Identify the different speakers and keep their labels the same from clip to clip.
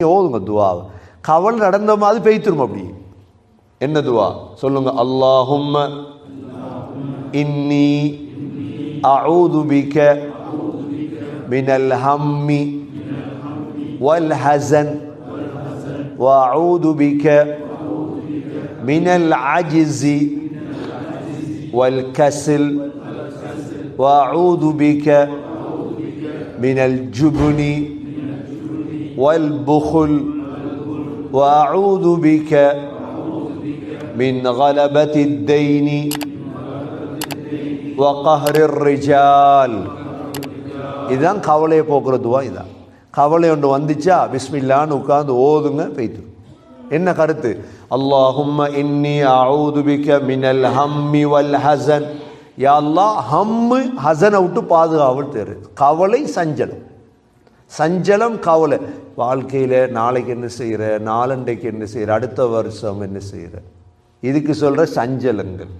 Speaker 1: ஓதுங்க துவாவை கவல் நடந்த மாதிரி பெய்த்துரும் அப்படி என்ன துவா சொல்லுங்க அல்லாஹும்ம இன்னி அஊது பிக மினல் ஹம்மி வல் ஹசன் وأعوذ بك من العجز والكسل وأعوذ بك من الجبن والبخل واعوذ بك من غلبه الدين وقهر الرجال இதான் கவலையை போக்குற துவா இதான் கவலை ஒன்று வந்துச்சா பிஸ்மில்லான்னு உட்கார்ந்து ஓதுங்க பெய்த்து என்ன கருத்து அல்லாஹும்ம இன்னி அவுது பிக மினல் ஹம்மி வல் ஹசன் யா அல்லாஹ் ஹம்மு ஹசனை விட்டு பாதுகாவல் தேரு கவலை சஞ்சலம் சஞ்சலம் கவலை. வாழ்க்கையில் நாளைக்கு என்ன செய்கிற நாளண்டைக்கு என்ன செய்கிற அடுத்த வருஷம் என்ன செய்கிற இதுக்கு சொல்கிற சஞ்சலங்கள்.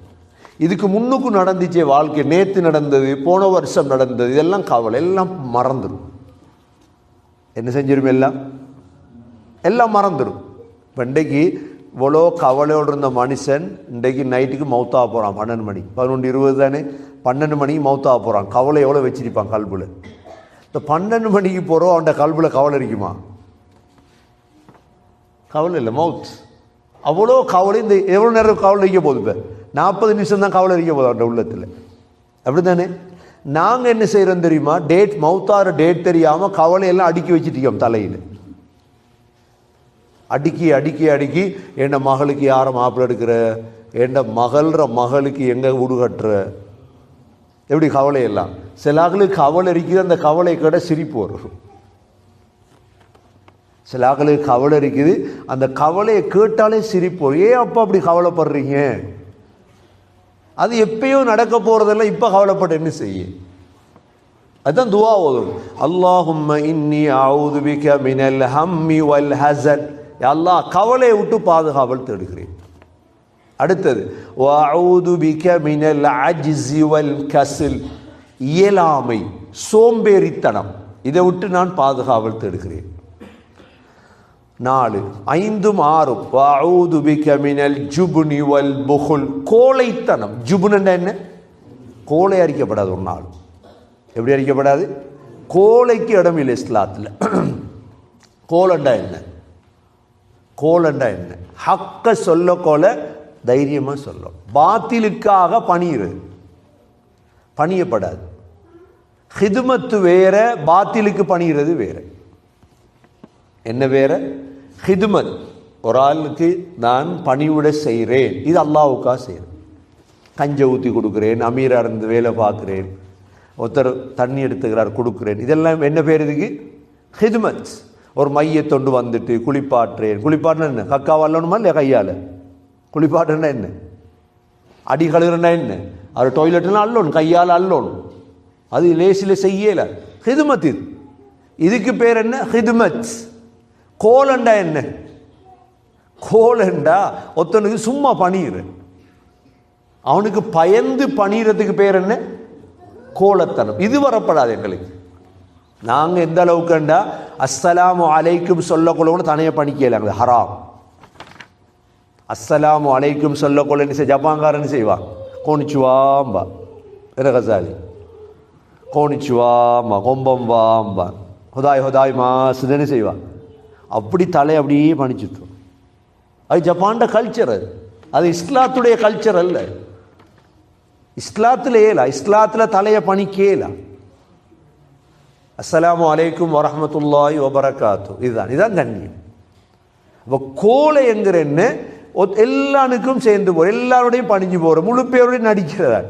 Speaker 1: இதுக்கு முன்னுக்கு நடந்துச்சே வாழ்க்கை. நேற்று நடந்தது போன வருஷம் நடந்தது இதெல்லாம் கவலை. எல்லாம் மறந்துடும் என்ன செஞ்சிடும் எல்லாம்? எல்லாம் மறந்துடும் இப்போ இன்றைக்கு இவ்வளோ கவலையோடு இருந்த மனுஷன் இன்றைக்கு நைட்டுக்கு மௌத்தாக போகிறான் பன்னெண்டு மணி பதினொன்று இருபது தானே? பன்னெண்டு மணிக்கு மௌத்தாக போகிறான் கவலை எவ்வளோ வச்சிருப்பான் கல்புல? இந்த பன்னெண்டு மணிக்கு போகிறோம் அவன்கிட்ட கல்வில் கவலை இருக்குமா? கவலை இல்லை மவுத். அவ்வளோ கவலை இந்த எவ்வளோ நேரம் கவலை இருக்க போகுது இப்போ? நாற்பது நிமிஷம் தான் கவலை இருக்க போகுது அவன் உள்ளத்தில். அப்படி தானே நாங்கள் என்ன செய்கிறோம் தெரியுமா? டேட் மவுத்தார டேட் தெரியாமல் கவலையெல்லாம் அடுக்கி வச்சுட்டு தலையில். அடுக்கி அடுக்கி அடுக்கி என் மகளுக்கு யாரை மாப்பிள்ளை எடுக்கிற? என் மகள்ற மகளுக்கு எங்கே வீடு கட்டுற? எப்படி கவலை எல்லாம்? சில ஆக்களுக்கு கவலை இருக்குது அந்த கவலை கூட சிரிப்பு வரும். சில ஆக்களுக்கு கவலை இருக்குது அந்த கவலையை கேட்டாலே சிரிப்பு வரும். ஏன் அப்பா அப்படி கவலைப்படுறீங்க? அது எப்பயோ நடக்க போறதெல்லாம் இப்போ கவலைப்பட்டு என்ன செய்ய? அதுதான் துவா ஓதும். அல்லாஹும் இன்னி அவுது பிக மினல் ஹம்மி வல் ஹசன். அல்லாஹ் கவலையை விட்டு பாதுகாவல் தேடுகிறேன். அடுத்தது வஅஊது பிக மினல் அஜ்ஸி வல் இயலாமை சோம்பேறித்தனம். இதை விட்டு நான் பாதுகாவல் தேடுகிறேன். நாலு ஐந்தும் ஆறும் வஅஊது பிக மினல் ஜுபுனி வல் புகுல். கோழைத்தனம். ஜுபுனண்டா என்ன? கோழை அரிக்கப்படாது ஒரு நாள். எப்படி அரிக்கப்படாது? கோழைக்கு இடம் இல்லை இஸ்லாத்தில். கோலண்டா என்ன? கோலண்டா என்ன? ஹக்க சொல்ல கோலை தைரியமாக சொல்லும் பாத்திலுக்காக பணியிரு. பணியப்படாது. ஹிதுமத்து வேற பாத்திலுக்கு பணிகிறது வேற. என்ன வேற? ஹிதுமத். ஒரு ஆளுக்கு நான் பணிவிட செய்கிறேன் இது அல்லாவுக்காக செய்கிறேன் கஞ்சை ஊற்றி கொடுக்குறேன் அமீராக இருந்து வேலை பார்க்குறேன். ஒருத்தர் தண்ணி எடுத்துக்கிறார் கொடுக்குறேன். இதெல்லாம் என்ன பேர் இதுக்கு? ஹிதுமத். ஒரு மைய தொண்டு வந்துட்டு குளிப்பாட்டுறேன். குளிப்பாட்டுனா என்ன? கக்கா வரலணுமா இல்லையா கையால்? குளிப்பாட்டுனா என்ன? அடி கழுகுறனா என்ன? அவர் டாய்லெட்னா அல்லோன் கையால் அல்லோன். அது லேசில் செய்யலை. ஹிதுமத் இது. இதுக்கு பேர் என்ன? ஹிதுமத். கோலண்டா என்ன? கோலண்டா. ஒருத்தனுக்கு சும்மா பணியிரு. அவனுக்கு பயந்து பணிகிறதுக்கு பேர் என்ன? கோலத்தனம். இது வரப்படாது எங்களுக்கு. நாங்கள் எந்த அளவுக்குண்டா? அஸ்ஸலாமு அலைக்கும் சொல்லக்கொள்ளவனு தனியாக பணிக்கலாங்க. ஹராம். அஸ்ஸலாமு அலைக்கும் சொல்லக்கொள்ள என்ன செய்ய. ஜப்பான்காரன் செய்வான் கோணிச்சுவாம்பா. என்ன கசாலி? கோணிச்சுவாம்பா கொம்பம் வாம்பா ஹொதாய் ஹொதாய் மாசுன்னு செய்வான் அப்படி தலை அப்படியே பணிச்சுட்டோம் அது ஜப்பான்ட கல்ச்சர் அது. அது இஸ்லாத்துடைய கல்ச்சர் அல்ல. இஸ்லாத்தில் ஏலா. இஸ்லாத்தில் தலையை பணிக்கேலா. அஸ்லாம் அலைக்கும் வரமத்துல்லாய் வபரகாத்து. இதுதான் இதுதான் கண்ணியம். அப்போ கோலை என்கிற என்ன எல்லாருக்கும் சேர்ந்து போகிற எல்லாரோடையும் பணிஞ்சு போகிற முழு பேரோடையும் நடிக்கிறதான்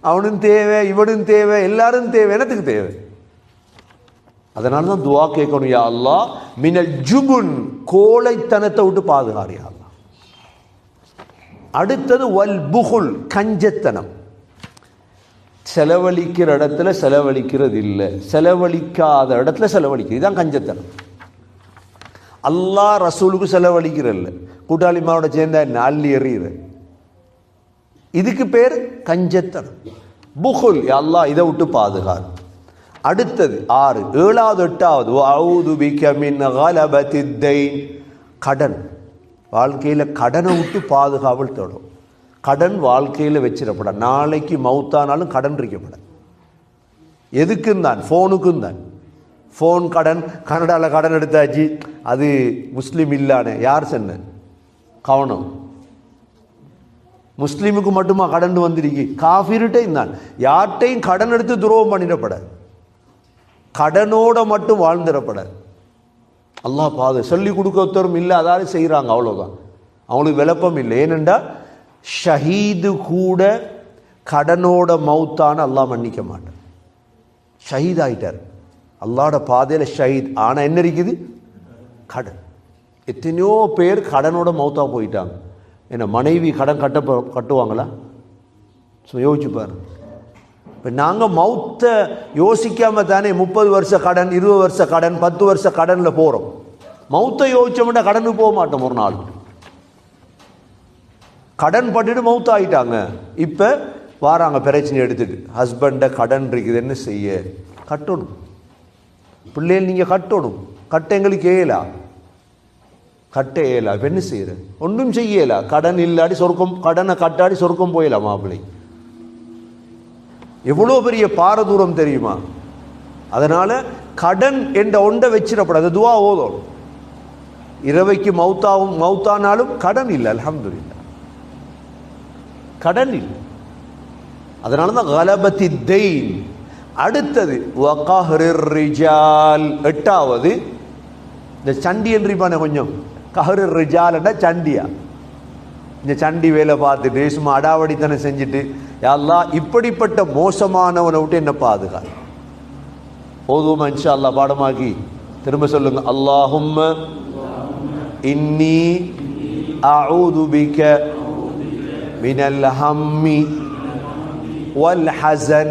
Speaker 1: அவனும் தேவை இவனும் தேவை எல்லாரும் தேவை என்னத்துக்கு தேவை? அதனால தான் துவா கேட்கணும் யா அல்லா மினல் ஜுபுன் கோழைத்தனத்தை விட்டு பாதுகாரு யா அல்லா அடுத்தது வல் புகுல் கஞ்சத்தனம். செலவழிக்கிற இடத்துல செலவழிக்கிறது இல்லை. செலவழிக்காத இடத்துல செலவழிக்கிறது. இதுதான் கஞ்சத்தனம். அல்லாஹ் ரசூலுக்கு செலவழிக்கிறல்ல கூட்டாளிமாவோட சேர்ந்தா என்ன அள்ளி எறிகிற இதுக்கு பேர் கஞ்சத்தனம். புகுல் அல்லாஹ் இதை விட்டு பாதுகார் அடுத்தது ஆறு ஏழாவது எட்டாவது மின் கடன். வாழ்க்கையில் கடனை விட்டு பாதுகாவல் தேடும். கடன் வாழ்க்கையில் வச்சிடப்பட நாளைக்கு மவுத்தானாலும் கடன் இருக்கப்பட எதுக்கும் தான்? ஃபோனுக்கும் தான். ஃபோன் கடன் கனடாவில் கடன் எடுத்தாச்சு. அது முஸ்லீம் இல்லானே. யார் சொன்ன கவனம். முஸ்லீமுக்கு மட்டுமா கடன் வந்திருக்கு? காஃபிர்கிட்டையும் தான். யார்கிட்டையும் கடன் எடுத்து துரோகம் பண்ணிடப்பட கடனோட மட்டும் வாழ்ந்துடப்பட அல்லாஹ் பாது சொல்லி கொடுக்கத்தரும் இல்லை அதாவது செய்கிறாங்க அவ்வளோதான் அவங்களுக்கு விளப்பம் இல்லை. ஏனென்றா ஷஹீது கூட கடனோட மௌத்தான அல்லாஹ் மன்னிக்க மாட்டார் ஷஹீத் ஆகிட்டார் அல்லாட பாதையில் ஷஹீத். ஆனால் என்ன இருக்குது? கடன். எத்தனையோ பேர் கடனோட மௌத்தாக போயிட்டாங்க. என்ன மனைவி கடன் கட்ட கட்டுவாங்களா? ஸோ யோசிச்சுப்பார் இப்போ நாங்கள் மௌத்தை யோசிக்காமல் தானே முப்பது வருஷ கடன் இருபது வருஷ கடன் பத்து வருஷ கடனில் போகிறோம் மௌத்தை யோசிச்சோம்னா கடனுக்கு போக மாட்டோம் ஒரு நாள். கடன் பட்டுட்டு மௌத்த ஆகிட்டாங்க இப்போ வாராங்க பிரச்சனை எடுத்துட்டு. ஹஸ்பண்டை கடன் இருக்குதுன்னு செய்ய? கட்டணும். பிள்ளைகள் நீங்கள் கட்டணும். கட்ட எங்களுக்கு ஏலா. கட்ட இயலா இப்போ என்ன செய்யற ஒன்றும் செய்யலா. கடன் இல்லாடி சொர்க்கம் கடனை கட்டாடி சொர்க்கம் போயிடலாம் மாப்பிள்ளை. எவ்வளோ பெரிய பாரதூரம் தெரியுமா? அதனால் கடன் என்ற ஒன்றை வச்சிடப்படாது. துவா ஓதும் இரவைக்கு மௌத்தாவும் மௌத்தானாலும் கடன் இல்லை அல்ஹம்துலில்லாஹ். கடன் இல்லை. அதனால தான். கலபத்தி தெயின் அடுத்தது ரிஜால். எட்டாவது இந்த சண்டி என்றிப்பானே கொஞ்சம் கஹரு ரிஜால்னா சண்டியா இந்த சண்டி வேலை பார்த்துட்டு சும்மா அடாவடித்தனம் செஞ்சுட்டு யாரெல்லாம் இப்படிப்பட்ட மோசமானவனை விட்டு என்ன பாதுகா ஓதுவோமா இன்ஷா அல்லாஹ் பாடமாக்கி திரும்ப சொல்லுங்க அல்லாஹும்ம இன்னி அஊது பிக மினல் ஹம்மி والحزن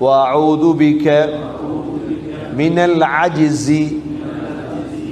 Speaker 1: واعوذ بك من العجز